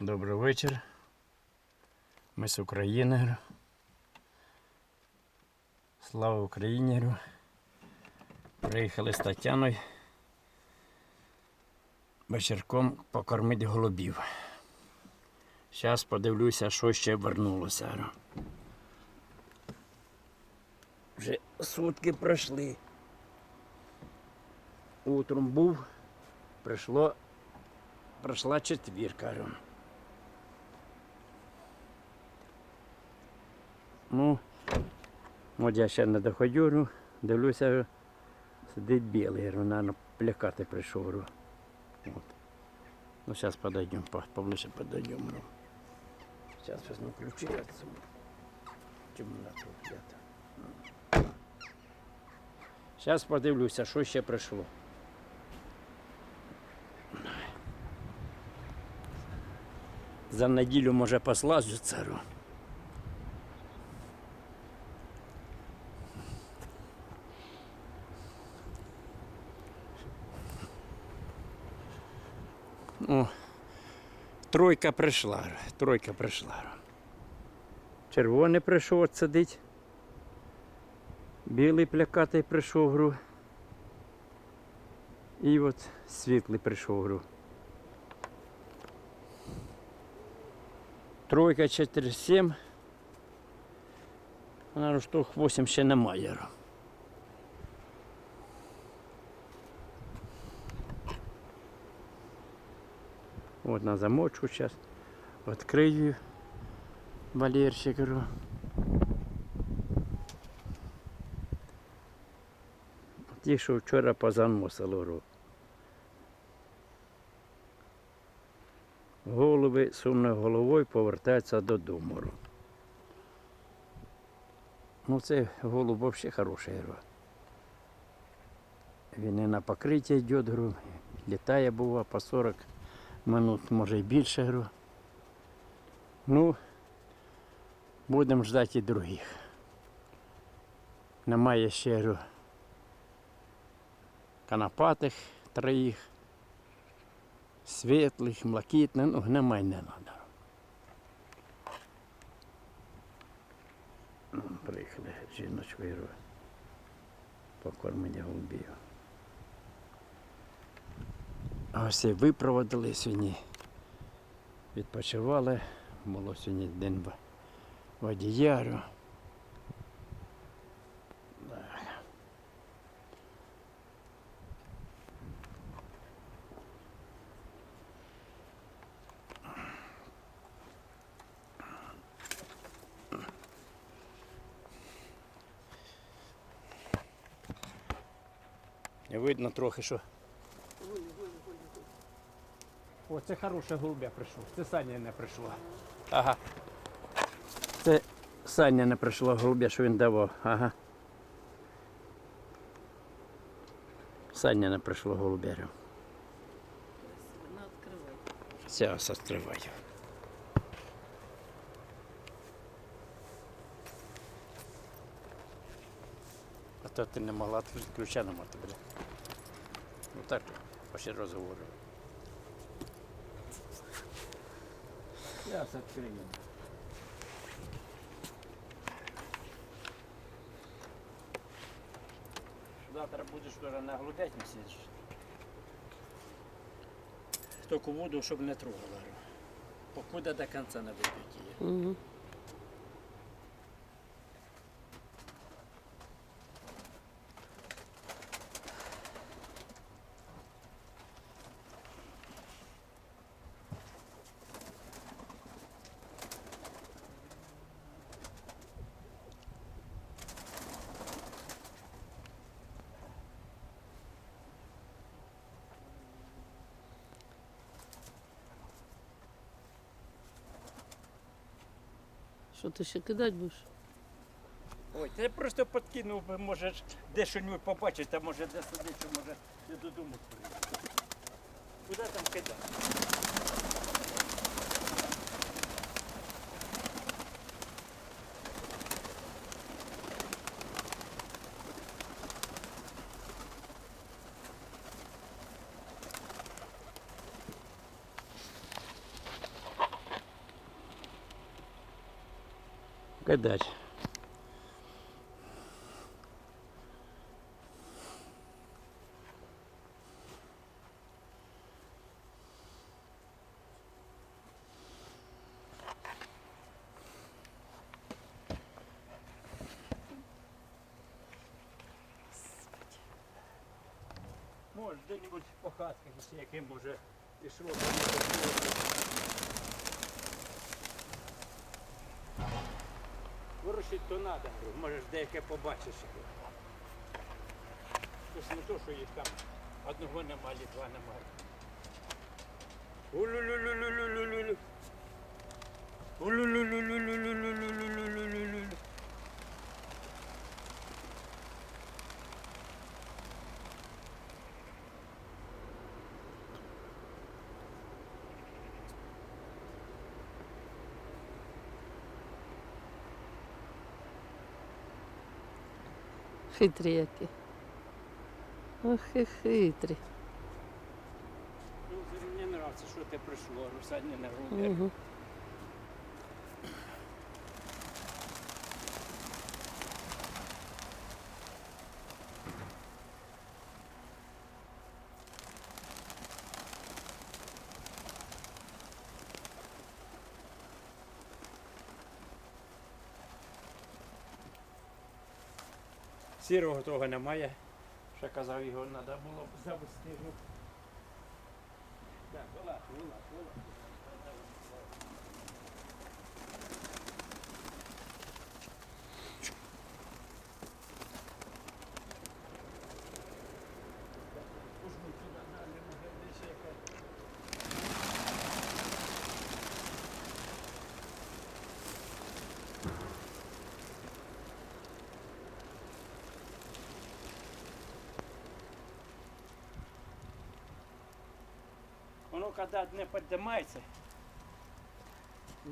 Добрий вечір. Ми з України. Слава Україні. Приїхали з Тетяною вечірком покормити голубів. Зараз подивлюся, що ще вернулося. Вже сутки пройшли. Утром був, прийшло, пройшла четвірка. Ну, от я ще не говорю, дивлюся, сидить білий, наверное, плякати прийшов. От. Ну, зараз подойдем, по- поближе подойдем. Ну. Зараз візьму ключі отсюда. Темнота где-то. Зараз подивлюся, що ще прийшло. За неділю може послазю цару. О, тройка прийшла, тройка прийшла. Червоний прийшов сидить. Білий плякатий прийшов гру. І от світлий прийшов гру. Тройка 4-7. Наверно, штук 8 ще немає. Вот на замочку сейчас. Открою говорю. Ті, що вчора позаносило. Голуби сумною головою повертаються додому. Ну, це голуб взагалі хороший. говорю. Він і на покриття йде, говорю, літає бува по 40 минут, може і більше. Говорю. Ну, будемо ждати і других. Немає ще говорю, канапатих троїх, світлих, блакитних, ну немає не треба. Приїхали жіночкою говорю, покормити голубів. А Ось і випроводили сьогодні. Відпочивали. Було сьогодні день в- водіярю. Да. Видно трохи, що О, це хороше голубя прийшло. Це Саня не прийшло. Ага. Це Саня не прийшло голубя, що він давав. Ага. Саня не прийшло голубярю. Зараз відкриваю. А то ти не могла ключа нема тебе. Ну так, пошли розговорю. Зараз відкриємо. Завтра будеш вже на голубятні сидиш. Тільки воду, щоб не трогала. Покуда до кінця не вип'ють її. Угу. Що ти ще кидати будеш? Ой, ти просто підкинув би, може, де що-небудь побачити, а може де сидить, що може я додому. Куди там кидати? Кидать. Може, де-небудь по хатках, яким може пішло. Вирушити то треба, можеш деяке побачиш. Це не то, що їх там одного немає, два немає. Хитрі які. Ох і хитрі. Ну, Мені подобається, що ти прийшло, русадні не груди. Угу. Сірого того немає. Ще казав, його треба було б завести. Так, вилазь, вилазь, вилазь. Воно коли не піднімається,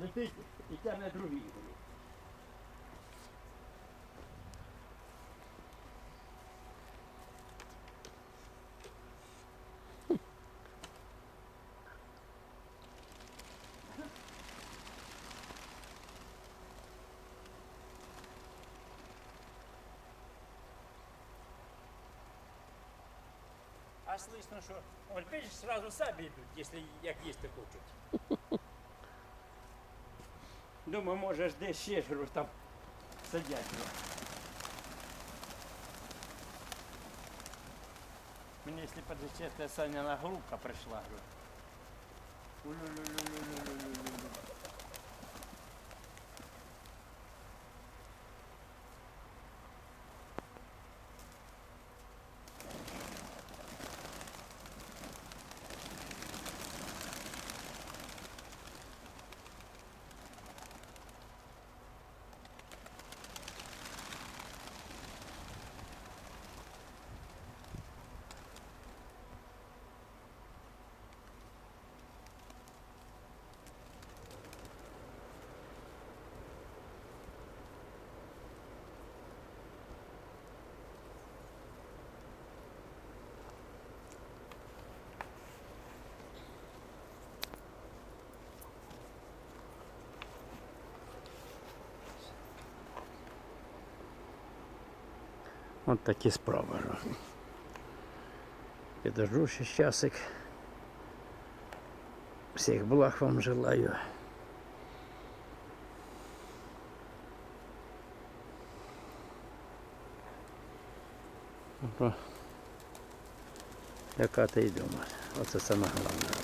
летить і тягне другий. А слышно, що Ольпич сразу самі йдуть, якщо як їсти хочуть. Думаю, може ж десь ще ж там сидять. Мені, якщо подвече, Саня на група прийшла. говорю. От такі справи. Підожду ще часик. Всіх благ вам желаю. Яка ти й думає. Оце саме головне.